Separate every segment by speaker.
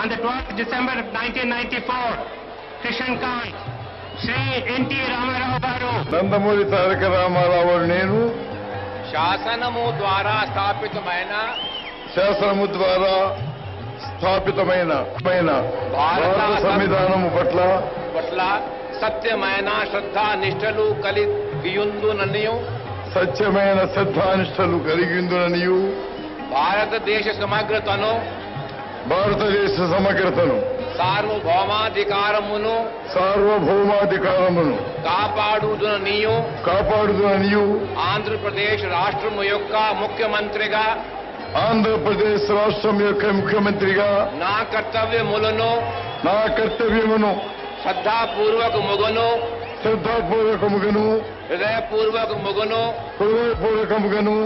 Speaker 1: on the 12th December of 1994, Krishan Kant, Sri N.T. Ramarao Garu,
Speaker 2: Nandamuri Taraka Rama Rao నేను.
Speaker 3: శాసనము ద్వారా స్థాపితమైన
Speaker 2: శాసనము ద్వారా స్థాపితమైన భారత సంవిధానము పట్ల
Speaker 3: పట్ల సత్యమైన శ్రద్ధా నిష్టలు కలిగియుందుననియు
Speaker 2: సత్యమైన శ్రద్ధానిష్టలు కలిగిందుననియు
Speaker 3: భారతదేశ సమగ్రతను
Speaker 2: భారతదేశ సమగ్రతను
Speaker 3: సార్వభౌమాధికారమును
Speaker 2: సార్వభౌమాధికారమును
Speaker 3: కాపాడుదుననియు
Speaker 2: కాపాడుదుననియు
Speaker 3: ఆంధ్రప్రదేశ్ రాష్ట్రము యొక్క ముఖ్యమంత్రిగా
Speaker 2: ఆంధ్రప్రదేశ్ రాష్ట్రం యొక్క ముఖ్యమంత్రిగా
Speaker 3: నా కర్తవ్యములను
Speaker 2: నా కర్తవ్యమును
Speaker 3: శ్రద్ధాపూర్వక ముగను
Speaker 2: శ్రద్ధాపూర్వకముగను
Speaker 3: హృదయపూర్వక ముగను
Speaker 2: హృదయపూర్వకముగను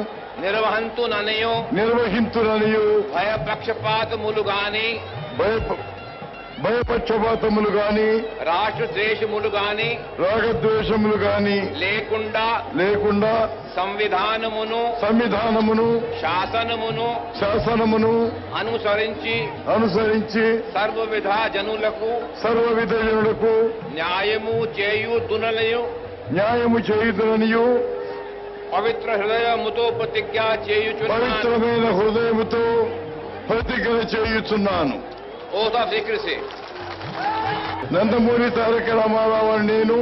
Speaker 3: నిర్వహంతుననియు
Speaker 2: నిర్వహించుననియు
Speaker 3: భయపక్షపాతములు గాని
Speaker 2: భయ భయపక్షపాతములు గాని
Speaker 3: రాష్ట్ర ద్వేషములు గాని
Speaker 2: రాగద్వేషములు గాని
Speaker 3: లేకుండా.
Speaker 2: లేకుండా.
Speaker 3: సంవిధానమును.
Speaker 2: సంవిధానమును.
Speaker 3: శాసనమును.
Speaker 2: శాసనమును.
Speaker 3: అనుసరించి.
Speaker 2: అనుసరించి.
Speaker 3: సర్వవిధ జనులకు.
Speaker 2: సర్వ విధజనులకు
Speaker 3: న్యాయము చేయు దునలయు
Speaker 2: న్యాయము చేయుదుననియు.
Speaker 3: పవిత్ర హృదయముతో ప్రతిజ్ఞ చేయుచున్నాను
Speaker 2: పవిత్రమైన హృదయముతో ప్రతిజ్ఞ చేయుచున్నాను
Speaker 3: ఓత స్వీకరిసి
Speaker 2: నందమూరి తారక రామారావు అని నేను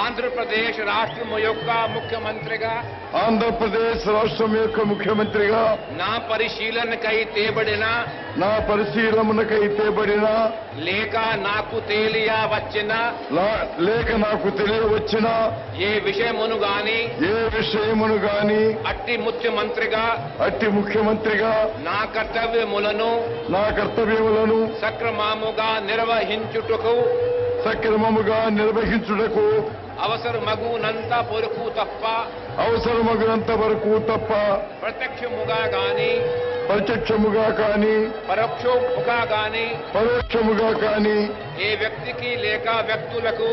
Speaker 3: ఆంధ్రప్రదేశ్ రాష్ట్రము యొక్క ముఖ్యమంత్రిగా
Speaker 2: ఆంధ్రప్రదేశ్ రాష్ట్రం యొక్క ముఖ్యమంత్రిగా
Speaker 3: నా పరిశీలనకై తేబడిన
Speaker 2: నా పరిశీలనకై తేబడిన
Speaker 3: లేక నాకు తేలియ వచ్చిన
Speaker 2: లేక నాకు తెలియవచ్చిన
Speaker 3: ఏ విషయమును గాని
Speaker 2: ఏ విషయమును గాని
Speaker 3: అట్టి ముఖ్యమంత్రిగా
Speaker 2: అట్టి ముఖ్యమంత్రిగా
Speaker 3: నా కర్తవ్యములను
Speaker 2: నా కర్తవ్యములను
Speaker 3: సక్రమముగా నిర్వహించుటకు
Speaker 2: సక్రమముగా నిర్వహించుటకు
Speaker 3: అవసరమగునంత పొరకు తప్ప
Speaker 2: అవసరమగినంత వరకు తప్ప
Speaker 3: ప్రత్యక్షముగా గాని
Speaker 2: ప్రత్యక్షముగా కాని
Speaker 3: పరోక్షముగా గాని
Speaker 2: పరోక్షముగా కాని
Speaker 3: ఏ వ్యక్తికి లేక వ్యక్తులకు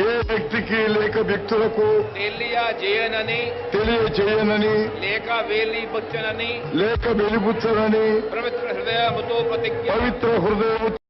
Speaker 2: ఏ వ్యక్తికి లేక వ్యక్తులకు
Speaker 3: తెలియజేయనని
Speaker 2: తెలియచేయనని
Speaker 3: లేక వేలిపుచ్చనని
Speaker 2: లేక వెలిపుచ్చనని
Speaker 3: పవిత్ర హృదయముతో ప్రతిజ్ఞ
Speaker 2: పవిత్ర హృదయము